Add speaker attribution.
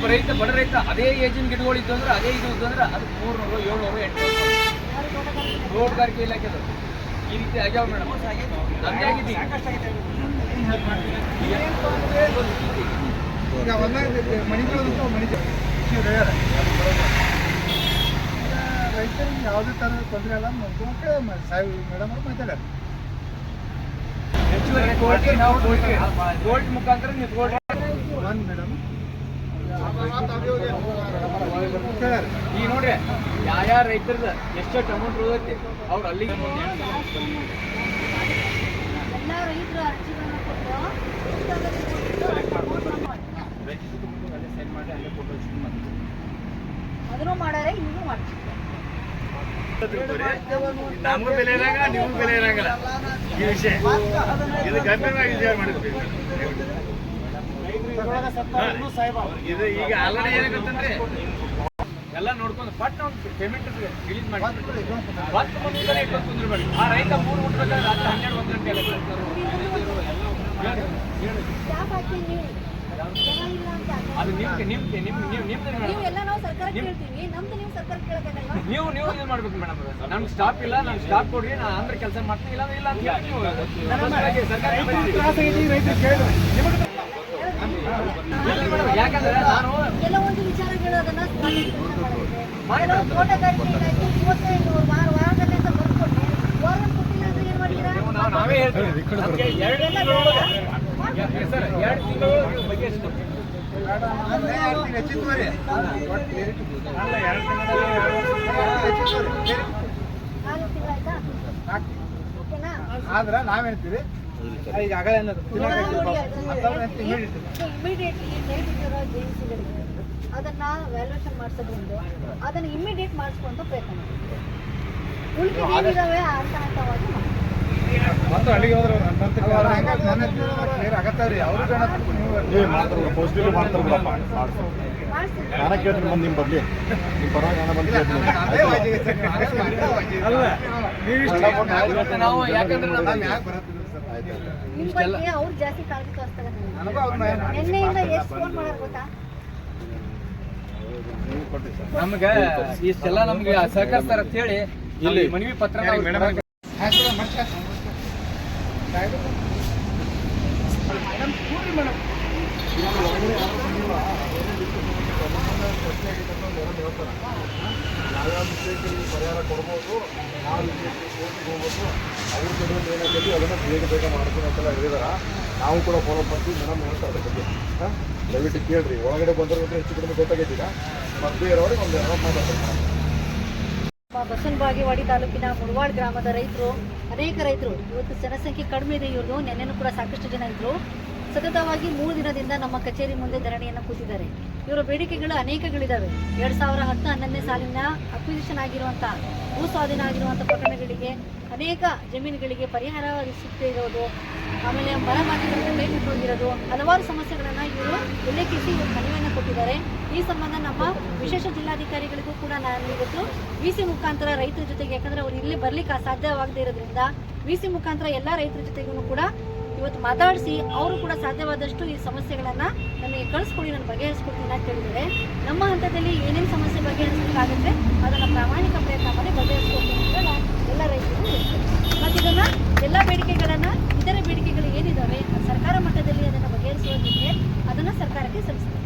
Speaker 1: ಒಬ್ಬ ರೈತ ಬಡ ರೈತ ಅದೇ ಏಜಿನ ಗಿಡಗಳು ಇದ್ದು ಅಂದ್ರೆ ಅದೇ ಇದು ಇದ್ದು ಅಂದ್ರೆ ಅದು ಮೂರ್ನೂರು ಏಳ್ನೂರು ಎಂಟುನೂರು ತೋಟಗಾರಿಕೆ ಇಲಾಖೆದು ಈ ರೀತಿ ಆಗ್ಯಾವ ಮೇಡಮ್. ನಮ್ದೇ ಆಗಿದ್ದೀವಿ.
Speaker 2: ರೈತರಿಗೆ ಯಾವುದೇ ಥರದ ತೊಂದರೆ ಇಲ್ಲ ನೋಡ್ಕೊಂಡ್ರೆ ಸಾಹೇಬ್ ಮೇಡಮ್ ಅವ್ರು ಮಾತಾಡ್ಯಾರ.
Speaker 1: ಹೆಚ್ಚುವರಿ ಕೋರ್ಟ್ ಮುಖಾಂತರ ನೀವು ಕೋರ್ಟ್ ಈಗ ನೋಡ್ರಿ ಯಾವ ರೈತರದ ಎಷ್ಟೆಷ್ಟು ಅಮೌಂಟ್ ಉಳಿದೈತಿ, ಅವ್ರು ಅಲ್ಲಿಗೆ
Speaker 3: ನಮಗೂ ಬೆಲೆ ಇರಂಗಿಲ್ಲ, ನಿಮಗೂ ಬೆಲೆ ಇರಂಗಿಲ್ಲ. ಈ ವಿಷಯ. ಇದು ಗಂಭೀರವಾಗಿ ವಿಚಾರ ಮಾಡಿದ್ವಿ. ಇದು ಈಗ ಆಲ್ರೆಡಿ ಏನಾಗತ್ತಂದ್ರೆ
Speaker 1: ಎಲ್ಲ ನೋಡ್ಕೊಂಡು ಪಟ್ ಪೇಮೆಂಟ್ ರಿಲೀಸ್ ಮಾಡಿ ಹತ್ತು ಮುಂದೆ ಕುಂದ್ರಬೇಡಿ. ಆ ರೈತ ಮೂರು ಹುಟ್ಟಬೇಕಾದ್ರೆ ರಾತ್ರಿ ಹನ್ನೆರಡು ಒಂದು ಗಂಟೆ ಅದು ನಿಮ್ಗೆ ನಿಮ್ಗೆ ನಿಮ್ಗೆ ನೀವು ನಿಮ್ದು
Speaker 4: ನೀವು ಎಲ್ಲ ನಾವು ಸರ್ಕಾರ
Speaker 1: ನಿಮ್-
Speaker 4: ಕೇಳ್ತೀವಿ. ನಮ್ದು ನೀವು ಸರ್ಕಾರ ಕೇಳಬೇಕಲ್ವಾ
Speaker 1: ನೀವು ನೀವು ಇದು ಮಾಡ್ಬೇಕು ಮೇಡಮ್ ನಮ್ಗೆ ಸ್ಟಾಪ್ ಇಲ್ಲ ನಾನು ಸ್ಟಾಪ್ ಕೊಡ್ರಿ ನಾನು ಅಂದ್ರೆ ಕೆಲಸ ಮಾಡ್ತೀನಿ ಇಲ್ಲ ಇಲ್ಲ ಅಂತ ಹೇಳಿ ನೀವು ಸರ್ಕಾರಕ್ಕೆ ಸರ್ಕಾರಕ್ಕೆ ಬರೀರಿ. ಇಲ್ಲ ಮೇಡಮ್, ಯಾಕಂದ್ರೆ ನಾನು
Speaker 4: ಕೆಲವೊಂದು ವಿಚಾರಗಳು ಅದನ್ನ
Speaker 1: ನೀವು ಹೇಳ್ತೀವಿ? ಎರಡು ಸರ್ ಎರಡು
Speaker 2: ಆದ್ರೆ ನಾವೇನ್ತೀವಿ ಈಗ ಆಗಲೇ ಅನ್ನೋದು.
Speaker 4: ಇಮಿಡಿಯೇಟ್ಲಿ ನೇಮಿಸಿರೋ ಜೆನ್ಸಿಗಳಿಗೆ ಅದನ್ನ ವ್ಯಾಲ್ಯೂಷನ್ ಮಾಡಿಸೋದ್ರಿಂದ ಅದನ್ನ ಇಮಿಡಿಯೇಟ್ ಮಾಡಿಸ್ಕೊಂತ ಪ್ರಯತ್ನ ಮಾಡಿ ಉಳಿಕೆ ಏನಿದಾವೆ ಹಂತ ಹಂತವಾಗಿ
Speaker 2: ಮತ್ತು ಅಲ್ಲಿಗೆ ಹೋದ್ರೆ
Speaker 5: ನಾನೇ ಕೇಳ್ತೀನಿ ಬಂದು ನಿಮ್ಮ ಪರವಾಗಿ ನಾನು ಬಂದು ಕೇಳ್ತೀನಿ.
Speaker 3: ಅಲ್ಲ
Speaker 1: ಇವತ್ತು ನಾವು ಯಾಕಂದ್ರೆ ನಮ್ಮ
Speaker 4: ನಿಮ್ ಬಗ್ಗೆ ಅವ್ರು ಜಾಸ್ತಿ ಕಾಳಜಿ ತೋರಿಸ್ತಾರೆ ನಿನ್ನೆಯಿಂದ ಎಷ್ಟು ಫೋನ್ ಮಾಡೋರು ಗೊತ್ತಾ
Speaker 1: ನಮ್ಗೆ ಇಷ್ಟೆಲ್ಲ ನಮ್ಗೆ ಸಹಕರಿಸ್ತಾರ ಅಂತ ಹೇಳಿ ಇಲ್ಲಿ ಮನವಿ ಪತ್ರ ನಾವು
Speaker 2: ಮೇಡಮ್
Speaker 5: ವಿಷಯಕ್ಕೆ ಪರಿಹಾರ ಕೊಡ್ಬೋದು. ಆ ರೀತಿಯಲ್ಲಿ ಕೋರ್ಟಿಗೆ ಹೋಗ್ಬೋದು ಅವ್ರ ಕಡೆ ಏನಾಗಲಿ ಅದನ್ನು ಬೇಗ ಬೇಗ ಮಾಡ್ತೀನಿ ಅಂತೆಲ್ಲ ಹೇಳಿದಾರೆ. ನಾವು ಕೂಡ ಫಾಲೋ ಮಾಡ್ತೀವಿ. ಮೇಡಮ್ ಹೇಳ್ತಾರೆ ಅದ್ರ ಬಗ್ಗೆ? ಹಾಂ? ದಯವಿಟ್ಟು ಕೇಳಿರಿ. ಒಳಗಡೆ ಬಂದವ್ರಿಗೆ ಹೆಚ್ಚು ಕಡಿಮೆ ಗೊತ್ತಾಗೈತೀಗ? ಮದುವೆ ಇರೋರಿಗೆ ಒಂದು ಎರಡು ಮಾತಾಡ್ತಾರೆ
Speaker 4: ಬಸವನ ಬಾಗೇವಾಡಿ ತಾಲೂಕಿನ ಮುಳವಾಡ್ ಗ್ರಾಮದ ರೈತರು, ಅನೇಕ ರೈತರು ಇವತ್ತು ಜನಸಂಖ್ಯೆ ಕಡಿಮೆ ಇದೆ ಇವರು ನೆನ್ನೆನೂ ಕೂಡ ಸಾಕಷ್ಟು ಜನ ಇದ್ರು. ಸತತವಾಗಿ ಮೂರು ದಿನದಿಂದ ನಮ್ಮ ಕಚೇರಿ ಮುಂದೆ ಧರಣಿಯನ್ನು ಕೂತಿದ್ದಾರೆ. ಇವರ ಬೇಡಿಕೆಗಳು ಅನೇಕಗಳಿದ್ದಾವೆ ಎರಡ್ ಸಾವಿರ ಹತ್ತು ಹನ್ನೊಂದನೇ ಸಾಲಿನ ಅಕ್ವಿಸಿಷನ್ ಆಗಿರುವಂಥ ಭೂ ಸ್ವಾಧೀನ ಆಗಿರುವಂಥ ಪ್ರಕರಣಗಳಿಗೆ ಅನೇಕ ಜಮೀನುಗಳಿಗೆ ಪರಿಹಾರ ಆಮೇಲೆ ಮರ ಮಾತಿಗಳನ್ನು ಕೈ ಬಿಟ್ಟು ಹೋಗಿರೋದು ಹಲವಾರು ಸಮಸ್ಯೆಗಳನ್ನು ಇವರು ಉಲ್ಲೇಖಿಸಿ ಮನವಿಯನ್ನು ಕೊಟ್ಟಿದ್ದಾರೆ. ಈ ಸಂಬಂಧ ನಮ್ಮ ವಿಶೇಷ ಜಿಲ್ಲಾಧಿಕಾರಿಗಳಿಗೂ ಕೂಡ ನಾನು ಇವತ್ತು ವಿ ಸಿ ಮುಖಾಂತರ ರೈತರ ಜೊತೆಗೆ, ಯಾಕಂದ್ರೆ ಅವರು ಇಲ್ಲಿ ಬರ್ಲಿಕ್ಕೆ ಸಾಧ್ಯವಾಗದೇ ಇರೋದ್ರಿಂದ ವಿ ಸಿ ಮುಖಾಂತರ ಎಲ್ಲ ರೈತರ ಜೊತೆಗೂ ಕೂಡ ಇವತ್ತು ಮಾತಾಡಿಸಿ ಅವರು ಕೂಡ ಸಾಧ್ಯವಾದಷ್ಟು ಈ ಸಮಸ್ಯೆಗಳನ್ನು ನಮಗೆ ಕಳಿಸ್ಕೊಡಿ ನಾನು ಬಗೆಹರಿಸ್ಕೊಡ್ತೀನಿ ಅಂತ ಹೇಳಿದರೆ ನಮ್ಮ ಹಂತದಲ್ಲಿ ಏನೇನು ಸಮಸ್ಯೆ ಬಗೆಹರಿಸಬೇಕಾಗುತ್ತೆ ಅದನ್ನು ಪ್ರಾಮಾಣಿಕ ಪ್ರಯತ್ನ ಮಾಡಿ ಬಗೆಹರಿಸ್ಕೊಡ್ತೀನಿ ಅಂತ ಎಲ್ಲ ರೈತರು ಮತ್ತು ಇದನ್ನು ಎಲ್ಲ ಬೇಡಿಕೆಗಳನ್ನು ಇತರ ಬೇಡಿಕೆಗಳು ಏನಿದ್ದಾವೆ ಸರ್ಕಾರ ಮಟ್ಟದಲ್ಲಿ ಅದನ್ನು ಬಗೆಹರಿಸುವ ಜೊತೆಗೆ ಅದನ್ನು ಸರ್ಕಾರಕ್ಕೆ ಸಲ್ಲಿಸಬೇಕು.